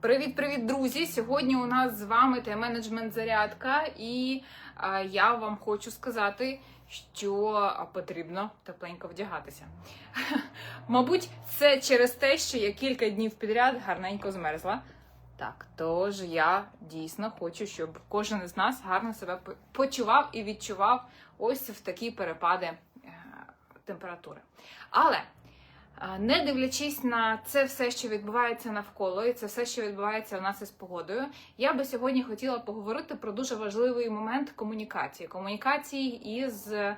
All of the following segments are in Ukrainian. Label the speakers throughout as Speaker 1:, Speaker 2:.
Speaker 1: Привіт-привіт, друзі! Сьогодні у нас з вами тайм-менеджмент зарядка, і е, я вам хочу сказати, що потрібно тепленько вдягатися. Мабуть, це через те, що я кілька днів підряд гарненько змерзла. Так, тож я дійсно хочу, щоб кожен із нас гарно себе почував і відчував ось в такі перепади е, температури. Але а, Не дивлячись на це все, що відбувається навколо, і це все, що відбувається у нас із погодою, я би сьогодні хотіла поговорити про дуже важливий момент комунікації. Комунікації із е,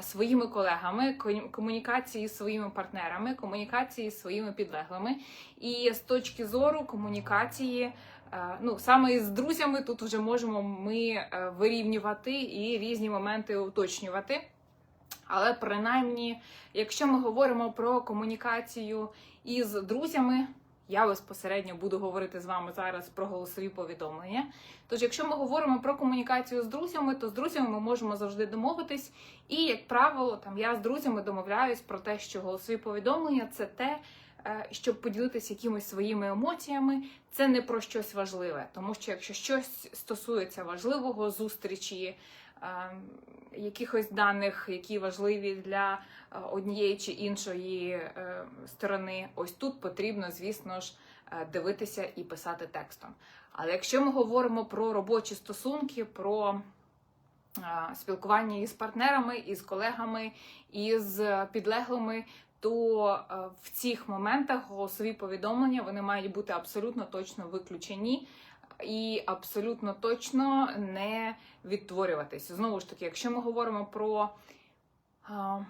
Speaker 1: своїми колегами, ко- комунікації з своїми партнерами, комунікації з своїми підлеглими. І з точки зору комунікації, е, ну саме із друзями, тут вже можемо ми е, вирівнювати і різні моменти уточнювати. Але принаймні, якщо ми говоримо про комунікацію із друзями, я безпосередньо буду говорити з вами зараз про голосові повідомлення. Тож, якщо ми говоримо про комунікацію з друзями, то з друзями ми можемо завжди домовитись. І, як правило, там я з друзями домовляюсь про те, що голосові повідомлення це те, щоб поділитися якимись своїми емоціями. Це не про щось важливе, тому що якщо щось стосується важливого зустрічі. е, Якихось даних, які важливі для е, однієї чи іншої е, сторони, ось тут потрібно, звісно ж, е, дивитися і писати текстом. Але якщо ми говоримо про робочі стосунки, про е, спілкування із партнерами, із колегами, із підлеглими, то е, в цих моментах голосові повідомлення вони мають бути абсолютно точно виключені. І абсолютно точно не відтворюватися. Знову ж таки, якщо ми говоримо про а,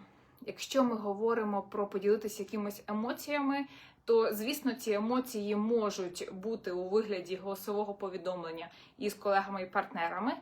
Speaker 1: якщо ми говоримо про поділитися якимись емоціями, то звісно ці емоції можуть бути у вигляді голосового повідомлення із колегами і партнерами, е,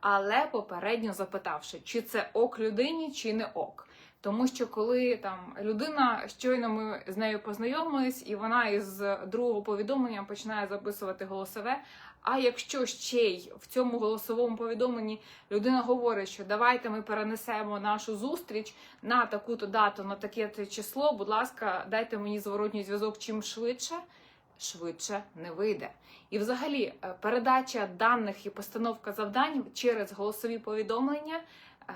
Speaker 1: але попередньо запитавши, чи це ок людині, чи не ок. Тому що коли там людина щойно ми з нею познайомились, і вона із другого повідомлення починає записувати голосове. А якщо ще й в цьому голосовому повідомленні людина говорить, що давайте ми перенесемо нашу зустріч на таку-то дату, на таке число, будь ласка, дайте мені зворотній зв'язок чим швидше, швидше не вийде. І взагалі е, передача даних і постановка завдань через голосові повідомлення е,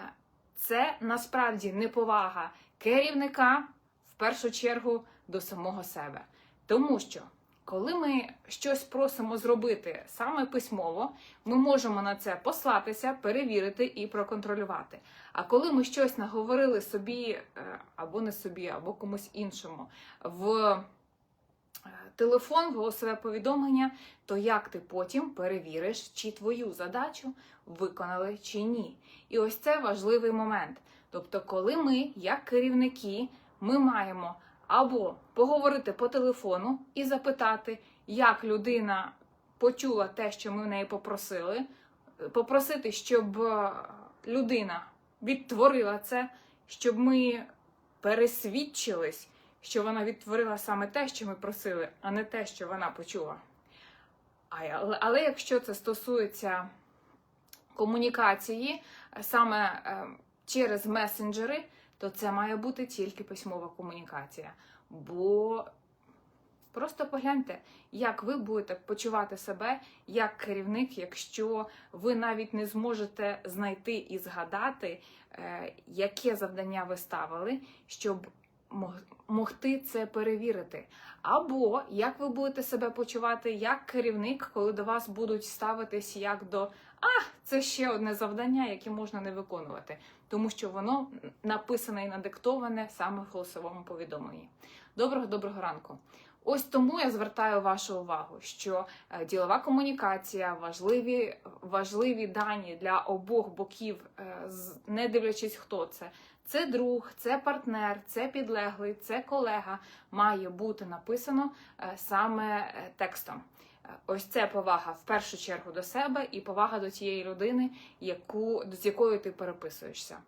Speaker 1: це насправді неповага керівника в першу чергу до самого себе. Тому що коли ми щось просимо зробити саме письмово, ми можемо на це послатися, перевірити і проконтролювати. А коли ми щось наговорили собі е, або не собі, або комусь іншому в телефон, голосове повідомлення, то як ти потім перевіриш, чи твою задачу виконали чи ні? І ось це важливий момент. Тобто, коли ми, як керівники, ми маємо або поговорити по телефону і запитати, як людина почула те, що ми в неї попросили, попросити, щоб е, людина відтворила це, щоб ми пересвідчились, що вона відтворила саме те, що ми просили, а не те, що вона почула. Але, але якщо це стосується комунікації саме е, через месенджери, то це має бути тільки письмова комунікація. Бо просто погляньте, як ви будете почувати себе як керівник, якщо ви навіть не зможете знайти і згадати, е, яке завдання ви ставили, щоб могти це перевірити. Або як ви будете себе почувати як керівник, коли до вас будуть ставитись як до а, це ще одне завдання, яке можна не виконувати, тому що воно написане і надиктоване саме в голосовому повідомленні. Доброго доброго ранку. Ось тому я звертаю вашу увагу, що е, ділова комунікація, важливі, важливі дані для обох боків, е, не дивлячись, хто це. Це друг, це партнер, це підлеглий, це колега має бути написано е, саме е, текстом. Е, Ось це повага в першу чергу до себе і повага до тієї людини, яку, з якою ти переписуєшся.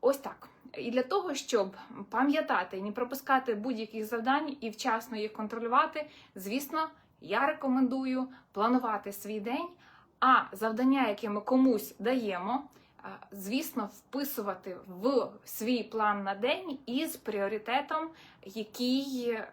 Speaker 1: Ось так. І для того, щоб пам'ятати і не пропускати будь-яких завдань і вчасно їх контролювати, звісно, я рекомендую планувати свій день, а завдання, яке ми комусь даємо, звісно, вписувати в свій план на день із пріоритетом, який е,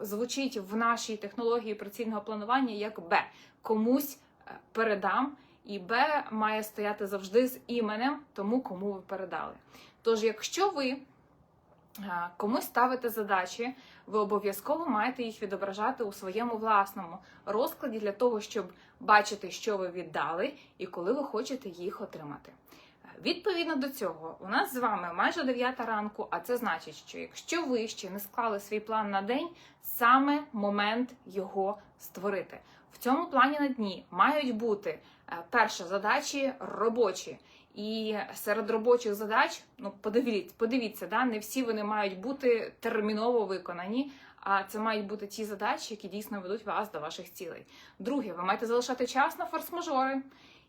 Speaker 1: звучить в нашій технології працівного планування як Б. Комусь е, передам, і Б має стояти завжди з іменем тому, кому ви передали. Тож, якщо ви е, комусь ставите задачі, ви обов'язково маєте їх відображати у своєму власному розкладі для того, щоб бачити, що ви віддали і коли ви хочете їх отримати. Відповідно до цього, у нас з вами майже 9 ранку, а це значить, що якщо ви ще не склали свій план на день, саме момент його створити. В цьому плані на дні мають бути е, перше задачі робочі. І серед робочих задач, ну подивіться, подивіться, да, не всі вони мають бути терміново виконані. А це мають бути ті задачі, які дійсно ведуть вас до ваших цілей. Друге, ви маєте залишати час на форс-мажори.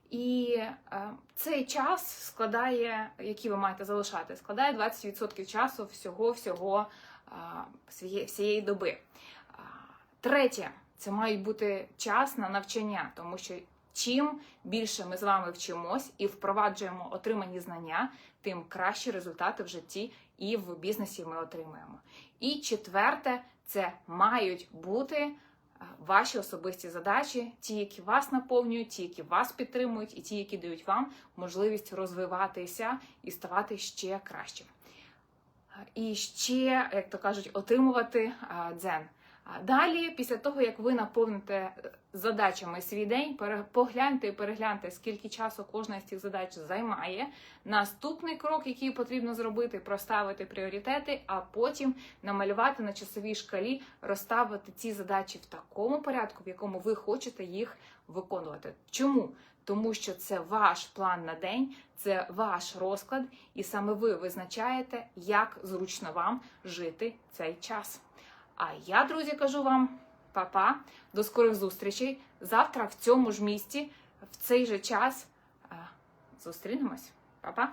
Speaker 1: І е, цей час складає, який ви маєте залишати, складає 20% часу всього всього е, всієї, доби. Третє, це мають бути час на навчання, тому що чим більше ми з вами вчимось і впроваджуємо отримані знання, тим кращі результати в житті і в бізнесі ми отримуємо. І четверте, це мають бути е, ваші особисті задачі, ті, які вас наповнюють, ті, які вас підтримують, і ті, які дають вам можливість розвиватися і ставати ще кращим. Е, І ще, як то кажуть, отримувати е, дзен. Далі, після того, як ви наповните е, задачами свій день, погляньте і перегляньте, скільки часу кожна з цих задач займає. Наступний крок, який потрібно зробити, проставити пріоритети, а потім намалювати на часовій шкалі, розставити ці задачі в такому порядку, в якому ви хочете їх виконувати. Чому? Тому що це ваш план на день, це ваш розклад, і саме ви визначаєте, як зручно вам жити цей час. А я, друзі, кажу вам па-па, до скорих зустрічей. Завтра в цьому ж місці, в цей же час. е, Зустрінемось. Па-па!